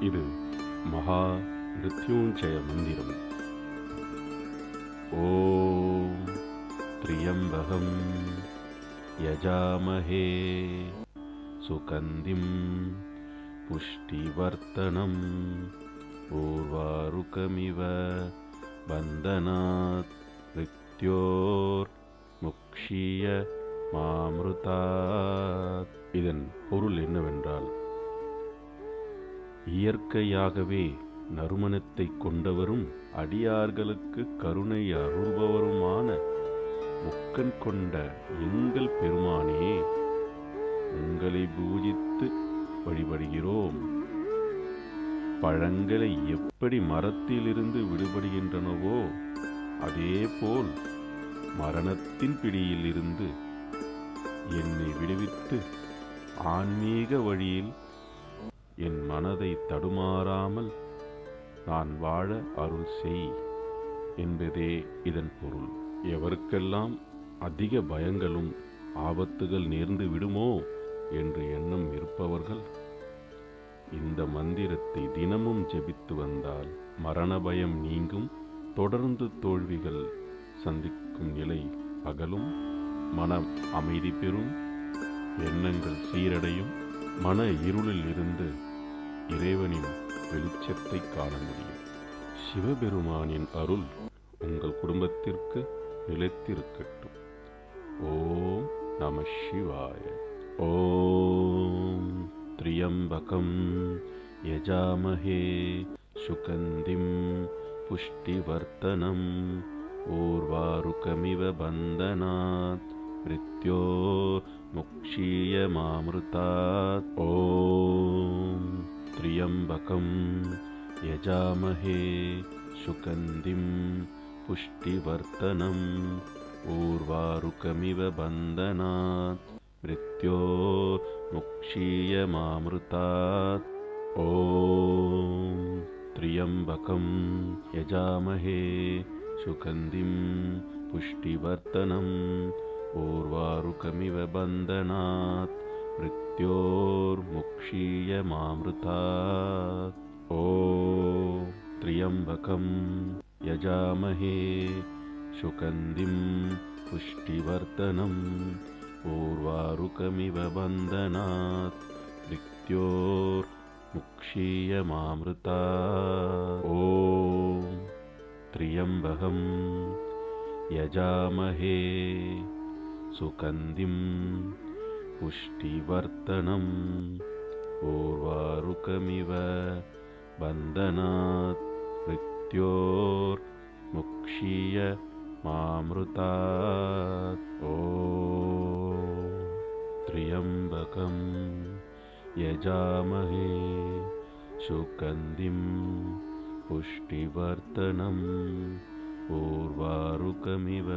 இது மகா மிருத்யுஞ்சய மந்திரம். ஓம் திரியம்பகம் யஜாமஹே சுகந்திம் புஷ்டிவர்த்தனம் ஊர்வாருகமிவ பந்தனாத் மிருத்யோர் முக்ஷிய மாமிருதாத். இதன் பொருள் என்னவென்றால் இயற்கையாகவே நறுமணத்தை கொண்டவரும் அடியார்களுக்கு கருணை அருள்பவருமான முக்கன் கொண்ட எங்கள் பெருமானே உங்களை பூஜித்து வழிபடுகிறோம். பழங்களை எப்படி மரத்திலிருந்து விடுபடுகின்றனவோ அதேபோல் மரணத்தின் பிடியில் இருந்து என்னை விடுவித்து ஆன்மீக வழியில் என் மனதை தடுமாறாமல் நான் வாழ அருள் செய் என்பதே இதன் பொருள். எவருக்கெல்லாம் அதிக பயங்களும் ஆபத்துகள் நேர்ந்து விடுமோ என்று எண்ணம் இருப்பவர்கள் இந்த மந்திரத்தை தினமும் ஜெபித்து வந்தால் மரண பயம் நீங்கும் தொடர்ந்து தோல்விகள் சந்திக்கும் நிலை அகலும் மனம் அமைதி பெறும் எண்ணங்கள் சீரடையும் மன இருளில் இருந்து இறைவனின் வெளிச்சத்தை காண முடியும். சிவபெருமானின் அருள் உங்கள் குடும்பத்திற்கு நிலைத்திருக்கட்டும். ஓம் நம சிவாய. ஓம் த்ரியம்பகம் யஜாமஹே சுகந்திம் புஷ்டிவர்த்தனம். ஊர்வாருகமிவ பந்தனாத் மிருத்யோ முக்ஷீயமாமிருதாத். ஓம் त्र्यम्बकं यजामहे सुकन्धिं पुष्टिवर्तनम् ऊर्वारुकमिव बन्धनात् मृत्यो मुक्षीयमामृतात् ॐ त्र्यम्बकं यजामहे सुकन्धिं पुष्टिवर्तनम् ऊर्वारुकमिव बन्धनात् मृत्योर्मुक्षीयमामृतात् मृत्योर्मुक्षीयमामृता त्र्यम्बकं यजामहे शुकन्दिं पुष्टिवर्तनम् पूर्वारुकमिव वन्दनात्। मृत्योर्मुक्षीयमामृता ॐ त्र्यम्बकम् यजामहे सुकन्धिम् पुष्टिवर्तनं पूर्वारुकमिव मृत्योर्मुक्षीय मामृतात्। ओ त्र्यम्बकं यजामहे सुकन्दिं पुष्टिवर्तनं ऊर्वारुकमिव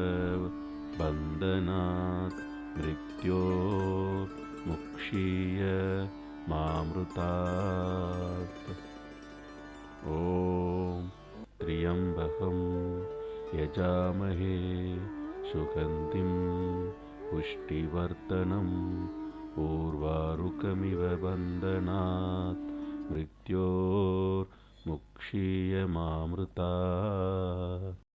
बन्धनात् मृत्योक्षीयमामृता ॐ त्र्यम्बकं यजामहे सुगन्धिं पुष्टिवर्तनम् पूर्वारुकमिव बन्दनात् मृत्योर्मुक्षीयमामृता